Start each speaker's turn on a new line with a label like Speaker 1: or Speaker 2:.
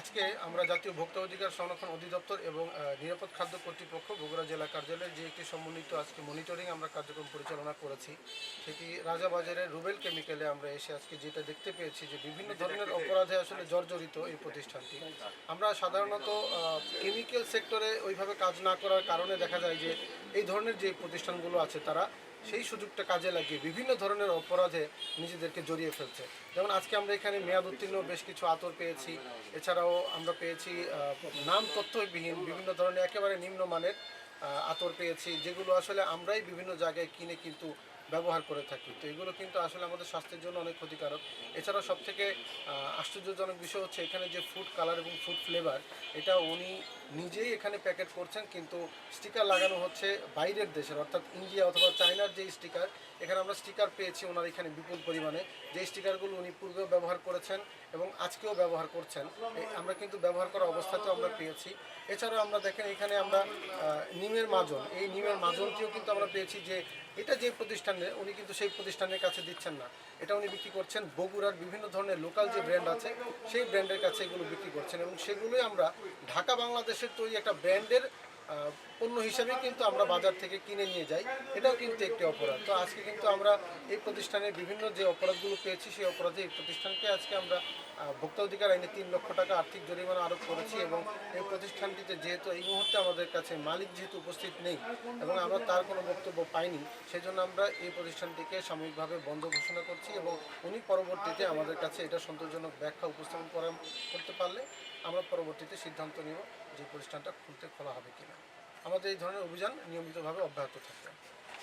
Speaker 1: আজকে আমরা জাতীয় ভোক্তা অধিকার সংরক্ষণ অধিদপ্তর এবং নিরাপদ খাদ্য কর্তৃপক্ষ বগুড়া জেলা কার্যালয়ের যে একটি সমন্বিত আজকে মনিটরিং আমরা কার্যক্রম পরিচালনা করেছি, সেটি রাজাবাজারের রুবেল কেমিক্যালে আমরা এসে আজকে যেটা দেখতে পেয়েছি যে বিভিন্ন ধরনের অপরাধে আসলে জর্জরিত এই প্রতিষ্ঠানটি। আমরা সাধারণত কেমিক্যাল সেক্টরে ওইভাবে কাজ না করার কারণে দেখা যায় যে এই ধরনের যে প্রতিষ্ঠানগুলো আছে তারা সেই সুযোগটা কাজে লাগিয়ে বিভিন্ন ধরনের অপরাধে নিজেদেরকে জড়িয়ে ফেলছে। যেমন আজকে আমরা এখানে মেয়াদ উত্তীর্ণ, বেশ কিছু আতর পেয়েছি। এছাড়াও আমরা পেয়েছি নাম তথ্যবিহীন বিভিন্ন ধরনের একেবারে নিম্নমানের আতর পেয়েছি, যেগুলো আসলে আমরাই বিভিন্ন জায়গায় কিনে কিন্তু ব্যবহার করে থাকি। তো এগুলো কিন্তু আসলে আমাদের স্বাস্থ্যের জন্য অনেক ক্ষতিকারক। এছাড়া সব থেকে আশ্চর্যজনক বিষয় হচ্ছে এখানে যে ফুড কালার এবং ফুড ফ্লেভার এটা উনি নিজেই এখানে প্যাকেট করছেন, কিন্তু স্টিকার লাগানো হচ্ছে বাইরের দেশের, অর্থাৎ ইন্ডিয়া অথবা চায়নার যে স্টিকার এখানে আমরা স্টিকার পেয়েছি ওনার এখানে বিপুল পরিমাণে। যে স্টিকারগুলো উনি পূর্বেও ব্যবহার করেছেন এবং আজকেও ব্যবহার করছেন আমরা কিন্তু ব্যবহার করা অবস্থাতেও আমরা পেয়েছি। এছাড়াও আমরা দেখেন এখানে আমরা নিমের মাজন, এই নিমের মাজনটিও কিন্তু আমরা পেয়েছি যে এটা যে প্রতিষ্ঠানে, উনি কিন্তু সেই প্রতিষ্ঠানের কাছে দিচ্ছেন না। এটা উনি বিক্রি করছেন বগুড়ার বিভিন্ন ধরনের লোকাল যে ব্র্যান্ড আছে, সেই ব্র্যান্ডের কাছে এগুলো বিক্রি করছেন। এবং সেগুলোই আমরা ঢাকা বাংলাদেশের তৈরি একটা ব্র্যান্ডের পণ্য হিসাবে কিন্তু আমরা বাজার থেকে কিনে নিয়ে যাই। এটাও কিন্তু একটি অপরাধ। তো আজকে কিন্তু আমরা এই প্রতিষ্ঠানের বিভিন্ন যে অপরাধগুলো পেয়েছি, সেই অপরাধে এই প্রতিষ্ঠানকে আজকে আমরা ভোক্তা অধিকার আইনে তিন লক্ষ টাকা আর্থিক জরিমানা আরোপ করেছি এবং এই প্রতিষ্ঠানটিতে যেহেতু এই মুহূর্তে আমাদের কাছে মালিক যেহেতু উপস্থিত নেই এবং আমরা তার কোনো বক্তব্য পাইনি সেই জন্য আমরা এই প্রতিষ্ঠানটিকে সাময়িকভাবে বন্ধ ঘোষণা করছি এবং উনি পরবর্তীতে আমাদের কাছে এটা সন্তোষজনক ব্যাখ্যা উপস্থাপন করা করতে পারলে আমরা পরবর্তীতে সিদ্ধান্ত নিব যে প্রতিষ্ঠানটা খুলতে খোলা হবে কিনা। আমাদের এই ধরনের অভিযান নিয়মিতভাবে অব্যাহত থাকবে।